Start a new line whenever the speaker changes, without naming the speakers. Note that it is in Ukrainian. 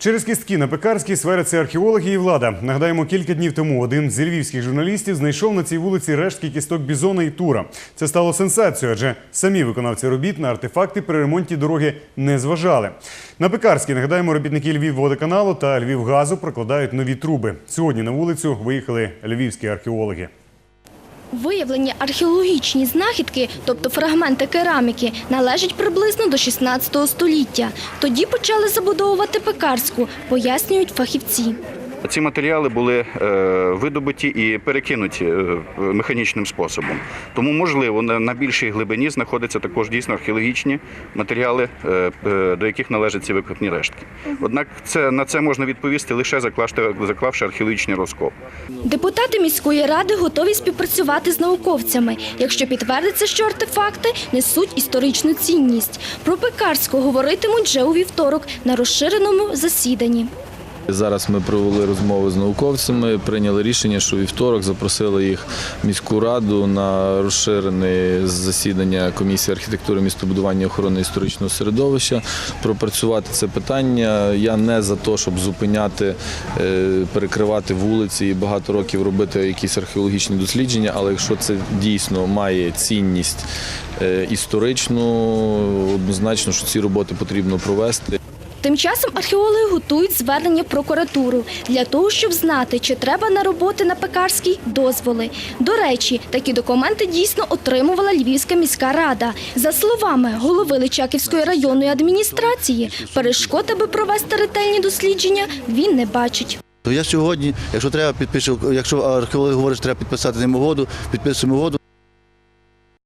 Через кістки на пекарській сваряться археологи і влада. Нагадаємо, кілька днів тому один з львівських журналістів знайшов на цій вулиці рештки кісток бізона і тура. Це стало сенсацією, адже самі виконавці робіт на артефакти при ремонті дороги не зважали. На пекарській, нагадаємо, робітники Львівводоканалу та Львівгазу прокладають нові труби. Сьогодні на вулицю виїхали львівські археологи.
Виявлені археологічні знахідки, тобто фрагменти кераміки, належать приблизно до 16 століття. Тоді почали забудовувати пекарську, пояснюють фахівці.
Ці матеріали були е, видобуті і перекинуті е, механічним способом. Тому, можливо, на, більшій глибині знаходяться також дійсно археологічні матеріали, е, до яких належать ці викопні рештки. Однак це, на це можна відповісти лише заклавши, заклавши археологічний розкоп.
Депутати міської ради готові співпрацювати з науковцями, якщо підтвердиться, що артефакти несуть історичну цінність. Про пекарську говоритимуть вже у вівторок на розширеному засіданні.
Зараз ми провели розмови з науковцями, прийняли рішення, що вівторок запросили їх в міську раду на розширене засідання комісії архітектури, містобудування охорони історичного середовища. Пропрацювати це питання. Я не за те, щоб зупиняти, е, перекривати вулиці і багато років робити якісь археологічні дослідження, але якщо це дійсно має цінність е, історичну, однозначно, що ці роботи потрібно провести.
Тим часом археологи готують звернення в прокуратуру для того, щоб знати, чи треба на роботи на пекарській дозволи. До речі, такі документи дійсно отримувала Львівська міська рада. За словами голови Личаківської районної адміністрації, перешкод, аби провести ретельні дослідження, він не бачить.
То я сьогодні, якщо треба, підпишу, якщо археологи говорять, що треба підписати ним угоду, підписуємо угоду.